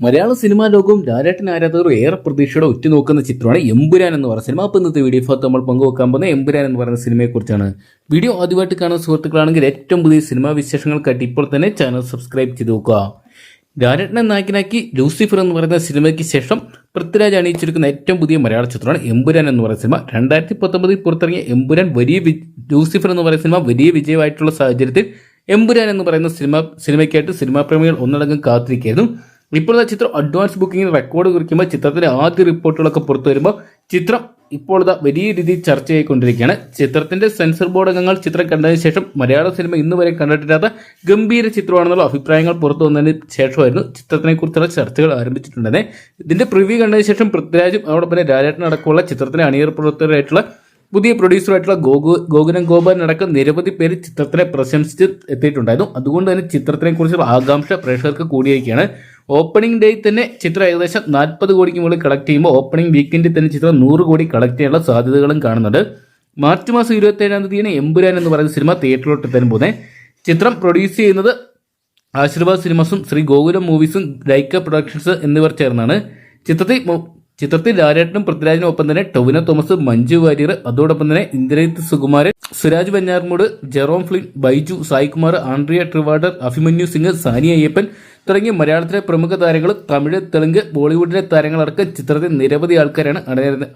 മലയാള cinema ലോകവും ലാലേട്ടൻ ആരാധകർ ഏറെ പ്രതീക്ഷയോടെ ഉറ്റുനോക്കുന്ന ചിത്രമാണ് എമ്പുരാൻ എന്ന് പറയുന്ന സിനിമ. അപ്പോൾ ഇന്നത്തെ വീഡിയോ ഭാഗത്ത് നമ്മൾ പങ്കുവെക്കാൻ പോകുന്ന എമ്പുരാൻ എന്ന് പറയുന്ന സിനിമയെക്കുറിച്ചാണ് വീഡിയോ ആദ്യമായിട്ട് കാണുന്ന സുഹൃത്തുക്കളാണെങ്കിൽ ഏറ്റവും പുതിയ സിനിമാ വിശേഷങ്ങൾക്കായിട്ട് ഇപ്പോൾ തന്നെ ചാനൽ സബ്സ്ക്രൈബ് ചെയ്ത് നോക്കുക. ലാലേട്ടനെ നായകനാക്കി ലൂസിഫർ എന്ന് പറയുന്ന സിനിമയ്ക്ക് ശേഷം പൃഥ്വിരാജ് അണിയിച്ചിരിക്കുന്ന ഏറ്റവും പുതിയ മലയാള ചിത്രമാണ് എമ്പുരാൻ എന്ന് പറയുന്ന സിനിമ. രണ്ടായിരത്തി പത്തൊമ്പതിൽ പുറത്തിറങ്ങിയ എമ്പുരാൻ വലിയ ലൂസിഫർ എന്ന് പറയുന്ന സിനിമ വലിയ വിജയമായിട്ടുള്ള സാഹചര്യത്തിൽ എമ്പുരാൻ എന്ന് പറയുന്ന സിനിമ സിനിമയ്ക്കായിട്ട് സിനിമാ പ്രേമികൾ ഒന്നടങ്കം കാത്തിരിക്കുകയായിരുന്നു. ഇപ്പോഴത്തെ ചിത്രം അഡ്വാൻസ് ബുക്കിംഗിൽ റെക്കോർഡ് കുറിക്കുമ്പോൾ ചിത്രത്തിന്റെ ആദ്യ റിപ്പോർട്ടുകളൊക്കെ പുറത്തു വരുമ്പോൾ ചിത്രം ഇപ്പോൾ വലിയ രീതിയിൽ ചർച്ചയായിക്കൊണ്ടിരിക്കുകയാണ് ചിത്രത്തിന്റെ സെൻസർ ബോർഡ് അംഗങ്ങൾ ചിത്രം കണ്ടതിന് ശേഷം മലയാള സിനിമ ഇന്ന് വരെ കണ്ടിട്ടില്ലാത്ത ഗംഭീര ചിത്രമാണെന്നുള്ള അഭിപ്രായങ്ങൾ പുറത്തു വന്നതിന് ശേഷമായിരുന്നു ചിത്രത്തിനെ കുറിച്ചുള്ള ചർച്ചകൾ ആരംഭിച്ചിട്ടുണ്ടെന്നെ. ഇതിന്റെ പ്രിവ്യൂ കണ്ടതിന് ശേഷം പൃഥ്വിരാജും അതോടൊപ്പം രാജേട്ടൻ അടക്കമുള്ള ചിത്രത്തിലെ അണിയർ പ്രവർത്തകരായിട്ടുള്ള പുതിയ പ്രൊഡ്യൂസറായിട്ടുള്ള ഗോകു ഗോകുലം ഗോപാലൻ അടക്കം നിരവധി പേര് ചിത്രത്തിനെ പ്രശംസിച്ച് എത്തിയിട്ടുണ്ടായിരുന്നു. അതുകൊണ്ട് തന്നെ ചിത്രത്തിനെ കുറിച്ചുള്ള ആകാംക്ഷ പ്രേക്ഷകർക്ക് കൂടിയിരിക്കുകയാണ്. ഓപ്പണിംഗ് ഡേ തന്നെ ചിത്രം ഏകദേശം നാൽപ്പത് കോടിക്ക് മുകളിൽ കളക്ട് ചെയ്യുമ്പോൾ ഓപ്പണിംഗ് വീക്കെൻഡിൽ തന്നെ ചിത്രം നൂറ് കോടി കളക്ട് ചെയ്യാനുള്ള സാധ്യതകളും കാണുന്നുണ്ട്. മാർച്ച് മാസം ഇരുപത്തി ഏഴാം തീയതിയാണ് എമ്പുരാൻ എന്ന് പറയുന്ന സിനിമ തിയേറ്ററിലോട്ട് എത്താൻ പോകുന്നത്. ചിത്രം പ്രൊഡ്യൂസ് ചെയ്യുന്നത് ആശീർവാദ് സിനിമസും ശ്രീ ഗോകുലം മൂവീസും ലൈക്ക പ്രൊഡക്ഷൻസ് എന്നിവർ ചേർന്നാണ്. ചിത്രത്തിൽ ചിത്രത്തിൽ ലാലേട്ടനും പൃഥ്വിരാജിനും ഒപ്പം തന്നെ ടൊവിനോ തോമസ് മഞ്ജു വാര്യർ അതോടൊപ്പം തന്നെ Indrajith Sukumaran Suraj Venjaramoodu Jerome Flynn Baiju Saikumar Andrea Tivadar Abhimanyu Singh Saniya Iyappan തുടങ്ങിയ മലയാളത്തിലെ പ്രമുഖ താരങ്ങൾ തമിഴ് തെലുങ്ക് ബോളിവുഡിലെ താരങ്ങളടക്കം ചിത്രത്തിൽ നിരവധി ആൾക്കാരാണ്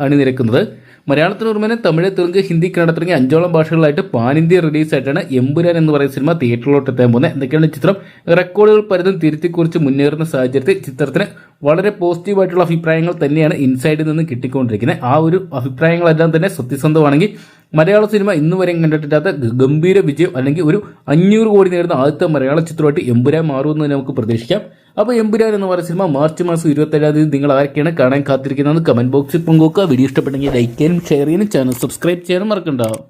അണിനിരക്കുന്നത്. മലയാളത്തിന് പുറമെ തമിഴ് തെലുങ്ക് ഹിന്ദി കന്നഡ തുടങ്ങിയ അഞ്ചോളം ഭാഷകളായിട്ട് പാൻ ഇന്ത്യ റിലീസായിട്ടാണ് എമ്പുരാൻ എന്ന് പറയുന്ന സിനിമ തിയേറ്ററിലോട്ട് എത്താൻ പോകുന്നത്. എന്തൊക്കെയാണ് ചിത്രം? റെക്കോർഡുകൾ പലതും തിരുത്തിക്കുറിച്ച് മുന്നേറുന്ന സാഹചര്യത്തിൽ ചിത്രത്തിന് വളരെ പോസിറ്റീവായിട്ടുള്ള അഭിപ്രായങ്ങൾ തന്നെയാണ് ഇൻസൈഡിൽ നിന്ന് കിട്ടിക്കൊണ്ടിരിക്കുന്നത്. ആ ഒരു അഭിപ്രായങ്ങളെല്ലാം തന്നെ സത്യസന്ധമാണെങ്കിൽ മലയാള സിനിമ ഇന്ന് വരെ കണ്ടിട്ടില്ലാത്ത ഗംഭീര വിജയം അല്ലെങ്കിൽ ഒരു അഞ്ഞൂറ് കോടി നേടുന്ന ആദ്യത്തെ മലയാള ചിത്രമായിട്ട് എമ്പുരാൻ മാറുമെന്ന് നമുക്ക് പ്രതീക്ഷിക്കാം. അപ്പോൾ എമ്പുരാൻ എന്ന് പറയുന്ന സിനിമ മാർച്ച് മാസം ഇരുപത്തേഴാം തീയതി നിങ്ങൾ ആരൊക്കെയാണ് കാണാൻ കാത്തിരിക്കുന്നതെന്ന് കമന്റ് ബോക്സിൽ പങ്കുവെക്കുക. വീഡിയോ ഇഷ്ടപ്പെട്ടെങ്കിൽ ലൈക്ക് ചെയ്യാനും ഷെയർ ചെയ്യാനും ചാനൽ സബ്സ്ക്രൈബ് ചെയ്യാനും മറക്കണ്ടാവും